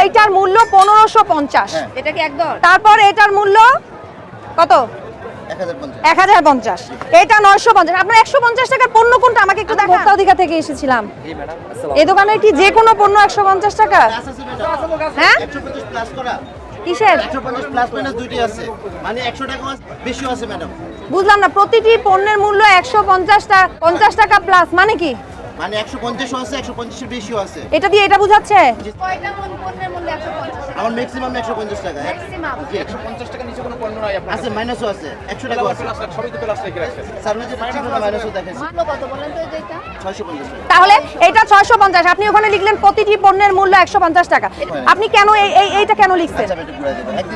এইটার মূল্য পনেরোশো পঞ্চাশ। হ্যাঁ। এটা কি একদর তারপর এটার মূল্য কত? এক হাজার পঞ্চাশ। এটা নয়শো পঞ্চাশ। আপনার একশো পঞ্চাশ টাকার পণ্য কোনটা? আমাকে একটু দেখা অধিকার থেকে এসেছিলাম। এই দোকানে কি যে কোনো পণ্য একশো পঞ্চাশ টাকা? হ্যাঁ? কিসের? মানে একশো টাকা বেশিও আছে ম্যাডাম। বুঝলাম না প্রতিটি পণ্যের মূল্য একশো পঞ্চাশ টাকা পঞ্চাশ টাকা প্লাস। মানে কি? মানে একশো পঞ্চাশও আছে একশো পঞ্চাশের বেশিও আছে। এটা দিয়ে এটা বুঝাচ্ছে? কয়টা মন পণ্যের মূল্য 150 আমার ম্যাক্সিমাম একশো পঞ্চাশ টাকা। ম্যাক্সিমাম জি। পঞ্চাশ টাকা নিচে কোনো পণ্য নাই আপনার আছে মাইনাসও আছে একশো টাকা আছে। সবই তো প্লাস স্যার যে মাইনাসও মূল্য কত বলেন তো যেটা ছয়শো পঞ্চাশ টাকা। তাহলে এটা ছয়শো পঞ্চাশ আপনি ওখানে লিখলেন প্রতিটি পণ্যের মূল্য একশো পঞ্চাশ টাকা। আপনি কেন এই এই- এইটা কেন লিখছেন? আচ্ছা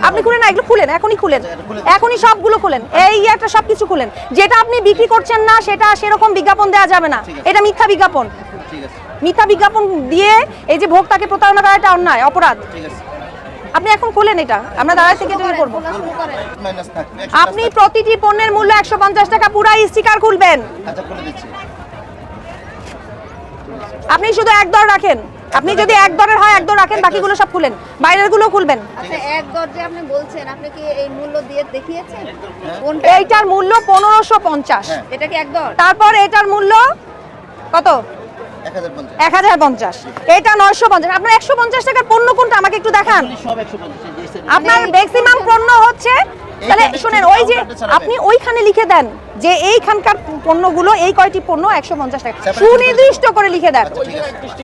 আপনি খুলেন না এগুলো খুলেন এখনই খুলেন। এটা এখনই সবগুলো খুলেন। এই একটা সবকিছু খুলেন। যেটা আপনি বিক্রি করছেন না সেটা সেরকম বিজ্ঞাপন দেওয়া যাবে না। এটা মিথ্যা বিজ্ঞাপন। ঠিক আছে। মিথ্যা বিজ্ঞাপন দিয়ে এই যে ভোক্তাকে প্রতারণা করা এটা অন্যায় অপরাধ? আপনি এখন খুলেন এটা। আমরা দাঁড়ায় থেকে এটা করব। আপনি প্রতিটি পণ্যের মূল্য একশো পঞ্চাশ টাকা পুরাই স্টিকার খুলবেন। আচ্ছা আপনি শুধু এক দর রাখেন। আপনি যদি এক দরের হয় এক দর রাখেন বাকিগুলো সব খুলেন। বাইরেরগুলো খুলবেন আচ্ছা এক দরজে আপনি বলছেন আপনি কি এই মূল্য দিয়ে দেখিয়েছেন? এইটার মূল্য পনেরোশো পঞ্চাশ। হ্যাঁ। এটা কি এক দর? তারপর এটার মূল্য কত? এক হাজার পঞ্চাশ। এটা নয়শো পঞ্চাশ। আপনার একশো পঞ্চাশ টাকার পণ্য কোনটা? আমাকে একটু দেখান। আপনার ম্যাক্সিমাম পণ্য হচ্ছে তাহলে শোনেন ওই যে আপনি ওইখানে লিখে দেন যে এইখানকার পণ্যগুলো এই কয়টি পণ্য একশো পঞ্চাশ টাকা। সুনির্দিষ্ট করে লিখে দেন। আচ্ছা